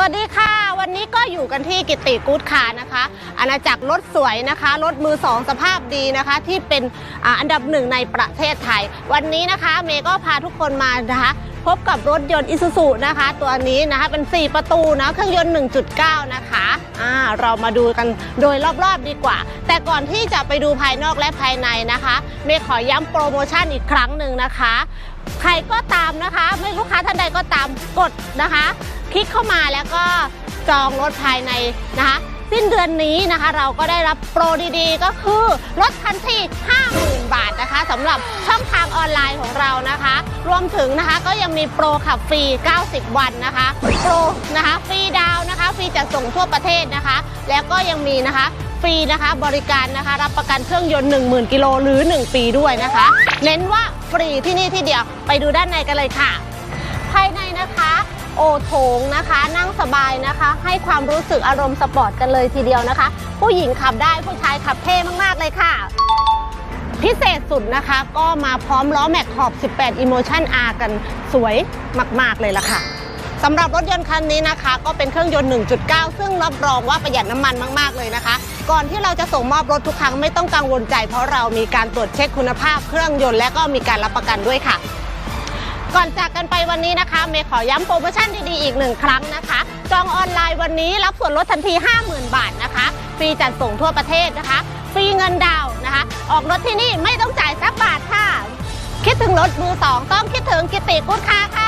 สวัสดีค่ะ วันนี้ก็อยู่กันที่กิติกู๊ดคานะคะ อาณาจักรรถสวยนะคะรถมือสองสภาพดีนะคะ ที่เป็นออันดับหนึ่งในประเทศไทย วันนี้นะคะเมย์ก็พาทุกคนมานะคะ พบกับรถยนต์อิซูซุนะคะ ตัวนี้นะคะเป็น 4 ประตูนะเครื่องยนต์ 1.9 นะคะอ่าเรามาดูกันโดยรอบๆดีกว่า แต่ก่อนที่จะไปดูภายนอกและภายในนะคะเมย์ขอย้ำโปรโมชั่นอีกครั้งหนึ่งนะคะ ใครก็ตามนะคะ ไม่ลูกค้าท่านใดก็ตามกดนะคะ คลิกเข้ามาแล้วก็จองรถภายในนะคะ สิ้นเดือนนี้นะคะ เราก็ได้รับโปรดีๆ ก็คือลดทันที50,000 บาทนะคะสำหรับช่องทางออนไลน์ของเรานะคะ รวมถึงนะคะก็ยังมีโปรขับฟรี 90 วันนะคะ โปรนะคะฟรีดาวน์นะคะฟรีจัดส่งทั่วประเทศนะคะ แล้วก็ยังมีนะคะฟรีนะคะบริการนะคะรับประกันเครื่องยนต์ 10,000 กิโลหรือ 1 ปีด้วยนะคะ เน้นว่าฟรีที่นี่ที่เดียวไปดูด้านในกันเลยค่ะ ภายในนะคะ โอโถงนะคะ นั่งสบายนะคะ ให้ความรู้สึกอารมณ์สปอร์ตกันเลยทีเดียวนะคะ ผู้หญิงขับได้ผู้ชายขับเท่มากๆเลยค่ะ พิเศษสุดนะคะก็มาพร้อมล้อแม็กขอบ 18 Emotion R กันสวยมาก ๆ เลยล่ะค่ะสำหรับรถยนต์คันนี้นะคะ ก็เป็นเครื่องยนต์ 1.9 ซึ่งรับรองว่าประหยัดน้ำมันมาก ๆ เลยนะคะ ก่อนที่เราจะส่งมอบรถทุกครั้งไม่ต้องกังวลใจ เพราะเรามีการตรวจเช็คคุณภาพเครื่องยนต์และก็มีการรับประกันด้วยค่ะ ก่อนจากกันไปวันนี้นะคะ เมย์ขอย้ำโปรโมชั่นดีๆอีกหนึ่งครั้งนะคะ จองออนไลน์วันนี้รับส่วนลดทันที 50,000 บาทนะคะ ฟรีจัดส่งทั่วประเทศนะคะ ฟรีเงินดาวนะคะ ออกรถที่นี่ไม่ต้องจ่ายสักบาทค่ะ คิดถึงรถมือสองต้องคิดถึงกิติกุ๊ดคาค่ะ